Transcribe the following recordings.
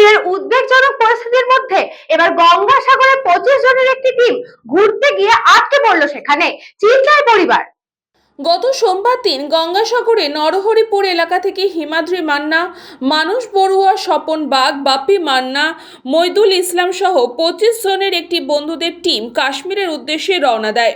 কাশ্মীরের উদ্বেগজনক পরিস্থিতির মধ্যে এবার গঙ্গাসাগরে পঁচিশ জনের একটি টিম ঘুরতে গিয়ে আটকে পড়ল সেখানে। চিন্তায় পরিবার। গত সোমবার দিন গঙ্গাসাগরে নরহরিপুর এলাকা থেকে হিমাদ্রি মান্না মানুষ বড়ুয়া, স্বপন বাগ, বাপ্পি মান্না, মইদুল ইসলাম সহ পঁচিশ জনের একটি বন্ধুদের টিম কাশ্মীরের উদ্দেশ্যে রওনা দেয়।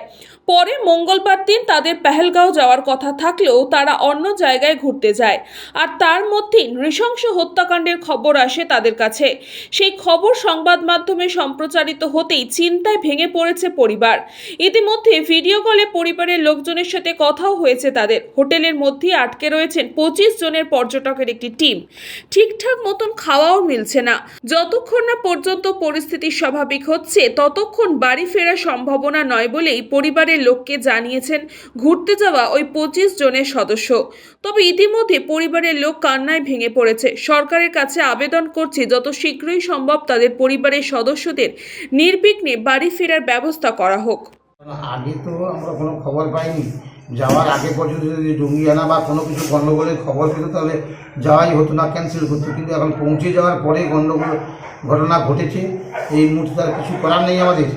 পরে মঙ্গলবার দিন তাদের পেহেলগাঁও যাওয়ার কথা থাকলেও তারা অন্য জায়গায় ঘুরতে যায়। আর তার মধ্যেই নৃশংস হত্যাকাণ্ডের খবর আসে তাদের কাছে। সেই খবর সংবাদ মাধ্যমে সম্প্রচারিত হতেই চিন্তায় ভেঙে পড়েছে পরিবার। ইতিমধ্যে ভিডিও কলে পরিবারের লোকজনের সাথে কথাও হয়েছে তাদের। হোটেলের মধ্যেই আটকে রয়েছেন পঁচিশ জনের পর্যটকের একটি টিম। ঠিকঠাক মতন খাওয়াও মিলছে না। যতক্ষণ না পর্যন্ত পরিস্থিতি স্বাভাবিক হচ্ছে, ততক্ষণ বাড়ি ফেরার সম্ভাবনা নয় বলেই পরিবারের লোককে জানিয়েছেন, ঘুরতে যাওয়া ওই পঁচিশ জনের সদস্য। তবে ইতিমধ্যে পরিবারের লোক কান্নায় ভেঙে পড়েছে। সরকারের কাছে আবেদন করছে, যত শীঘ্রই সম্ভব তাদের পরিবারের সদস্যদের নির্বিঘ্নে বাড়ি ফেরার ব্যবস্থা করা হোক। আগে তো আমরা কোনো খবর পাইনি। যাওয়ার আগে পর্যন্ত যদি জঙ্গিয়ানা বা কোনো কিছু গণ্ডগোলের খবর পেত, তাহলে যাওয়াই হতো না ক্যান্সেল করতো। কিন্তু এখন পৌঁছে যাওয়ার পরে গণ্ডগোল ঘটনা ঘটেছে। এই মুহূর্তে তার কিছু করার নেই আমাদের।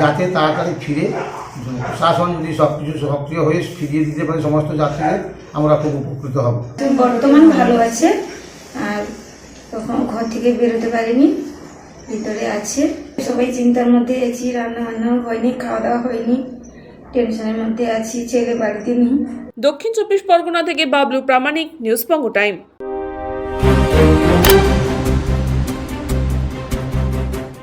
যাতে তাড়াতাড়ি ফিরে প্রশাসন যদি সব কিছু সক্রিয় হয়ে ফিরিয়ে দিতে পারে সমস্ত যাত্রীদের আমরা খুব উপকৃত হব। বর্তমান ভালো আছে আর তখন ঘর থেকে বেরোতে পারিনি ভিতরে আছে। সবাই চিন্তার মধ্যে আছি রান্না বান্নাও হয়নি খাওয়া দাওয়া হয়নি টেনশনের মধ্যে আছি ছেলে বাড়িতে নেই। দক্ষিণ চব্বিশ পরগনা থেকে বাবলু প্রামাণিক নিউজ পঙ্গ টাইম।